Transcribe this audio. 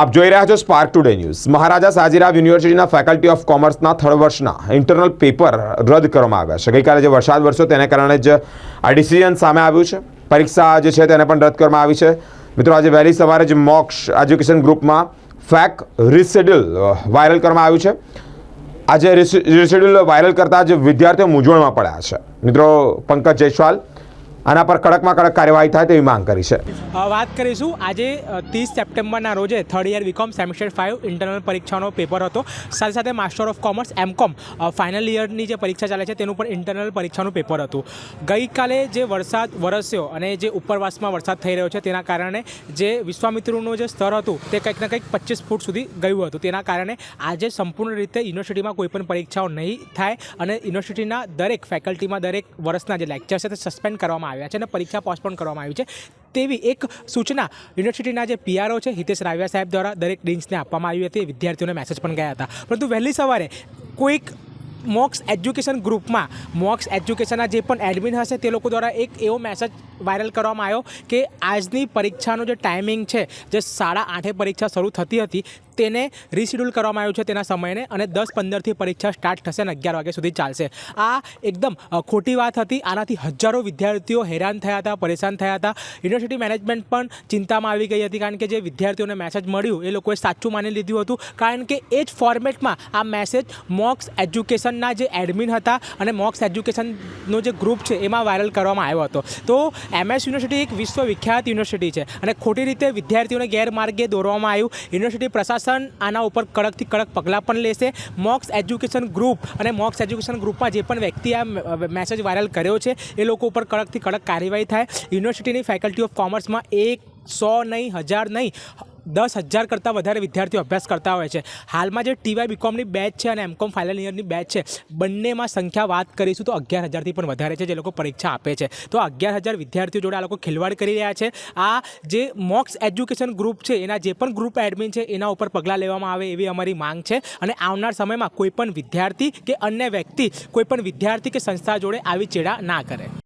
આપ જોઈ રહ્યા છો Spark Today news Maharaja Sajirao યુનિવર્સિટીના ફેકલ્ટી ઓફ કોમર્સના થર્ડ વર્ષના ઇન્ટરનલ પેપર રદ કરવામાં આવ્યા છે. ગઈકાલે જે વરસાદ વરસ્યો તેને કારણે જ આ ડિસિઝન સામે આવ્યું છે. પરીક્ષા જે છે તેને પણ રદ કરવામાં આવી છે. મિત્રો, આજે વહેલી સવારે જ મોક્ષ એજ્યુકેશન ગ્રુપમાં ફેક રિસેડ્યુલ વાયરલ કરવામાં આવ્યું છે. આજે રિસેડ્યુલ વાયરલ કરતાં જ વિદ્યાર્થીઓ મૂંઝવણમાં પડ્યા છે. મિત્રો, પંકજ જયસ્વાલ આના પર કડકમાં કડક કાર્યવાહી થાય તેવી માંગ કરી છે. વાત કરીશું. આજે ત્રીસ સપ્ટેમ્બરના રોજે third year BCom semester five internal પરીક્ષાનો પેપર હતો. સાથે સાથે master of commerce MCom final યરની જે પરીક્ષા ચાલે છે તેનું પણ ઇન્ટરનલ પરીક્ષાનું પેપર હતું. ગઈકાલે જે વરસાદ, વરસ્યો અને જે ઉપરવાસમાં વરસાદ થઈ રહ્યો છે તેના કારણે જે વિશ્વામિત્રનું જે સ્તર હતું તે કંઈક ને કંઈક પચીસ ફૂટ સુધી ગયું હતું. તેના કારણે આજે સંપૂર્ણ રીતે યુનિવર્સિટીમાં કોઈ પણ પરીક્ષાઓ નહીં થાય અને યુનિવર્સિટીના દરેક ફેકલ્ટીમાં દરેક વર્ષના જે લેક્ચર છે તે સસ્પેન્ડ કરવામાં આવ્યા છે અને પરીક્ષા પોસ્ટપોન કરવામાં આવી છે. તેવી એક સૂચના યુનિવર્સિટીના જે પીઆરઓ છે, હિતેશ રાવિયા સાહેબ દ્વારા દરેક ડીન્સને આપવામાં આવી હતી. વિદ્યાર્થીઓને મેસેજ પણ ગયા હતા. પરંતુ વહેલી સવારે કોઈક મોક્સ એજ્યુકેશન ગ્રુપમાં, મોક્સ એજ્યુકેશનના જે પણ એડમિન હશે તે લોકો દ્વારા એક એવો મેસેજ વાયરલ કરવામાં આવ્યો કે આજની પરીક્ષાનો જે ટાઈમિંગ છે, જે સાડા આઠે પરીક્ષા શરૂ થતી હતી, તેને રિશેડ્યુલ કરવામાં આવ્યું છે તેના સમયને અને દસ પંદરથી પરીક્ષા સ્ટાર્ટ થશે અને અગિયાર વાગ્યા સુધી ચાલશે. આ એકદમ ખોટી વાત હતી. આનાથી હજારો વિદ્યાર્થીઓ હેરાન થયા હતા, પરેશાન થયા હતા. યુનિવર્સિટી મેનેજમેન્ટ પણ ચિંતામાં આવી ગઈ હતી કારણ કે જે વિદ્યાર્થીઓને મેસેજ મળ્યું એ લોકોએ સાચું માની લીધું હતું. કારણ કે એ જ ફોર્મેટમાં આ મેસેજ મોક્સ એજ્યુકેશનના જે એડમિન હતા અને મોક્સ એજ્યુકેશનનો જે ગ્રુપ છે, એમાં વાયરલ કરવામાં આવ્યો હતો. તો એમએસ યુનિવર્સિટી એક વિશ્વવિખ્યાત યુનિવર્સિટી છે અને ખોટી રીતે વિદ્યાર્થીઓને ગેરમાર્ગે દોરવામાં આવ્યું. યુનિવર્સિટી પ્રશાસન આના ઉપર કડકથી કડક પગલાં પણ લેશે. મોક્સ એજ્યુકેશન ગ્રુપ અને મોક્સ એજ્યુકેશન ગ્રુપમાં જે પણ વ્યક્તિ આ મેસેજ વાયરલ કર્યો છે, એ લોકો ઉપર કડકથી કડક કાર્યવાહી થાય. યુનિવર્સિટીની ફેકલ્ટી ઓફ કોમર્સમાં એક સો નહીં, હજાર નહીં દસ હજાર કરતાં વધારે વિદ્યાર્થીઓ અભ્યાસ કરતા હોય છે. હાલમાં જે ટીવાય બીકોમની બેચ છે અને એમકોમ ફાઇનલ ઇયરની બેચ છે, બંનેમાં સંખ્યા વાત કરીશું તો અગિયાર હજારથી પણ વધારે છે જે લોકો પરીક્ષા આપે છે. તો અગિયાર હજાર વિદ્યાર્થીઓ જોડે આ લોકો ખેલવાડ કરી રહ્યા છે. આ જે મોક્સ એજ્યુકેશન ગ્રુપ છે, એના જે પણ ગ્રુપ એડમિન છે, એના ઉપર પગલાં લેવામાં આવે એવી અમારી માંગ છે. અને આવનાર સમયમાં કોઈપણ વિદ્યાર્થી કે અન્ય વ્યક્તિ કોઈપણ વિદ્યાર્થી કે સંસ્થા જોડે આવી ચેડા ના કરે.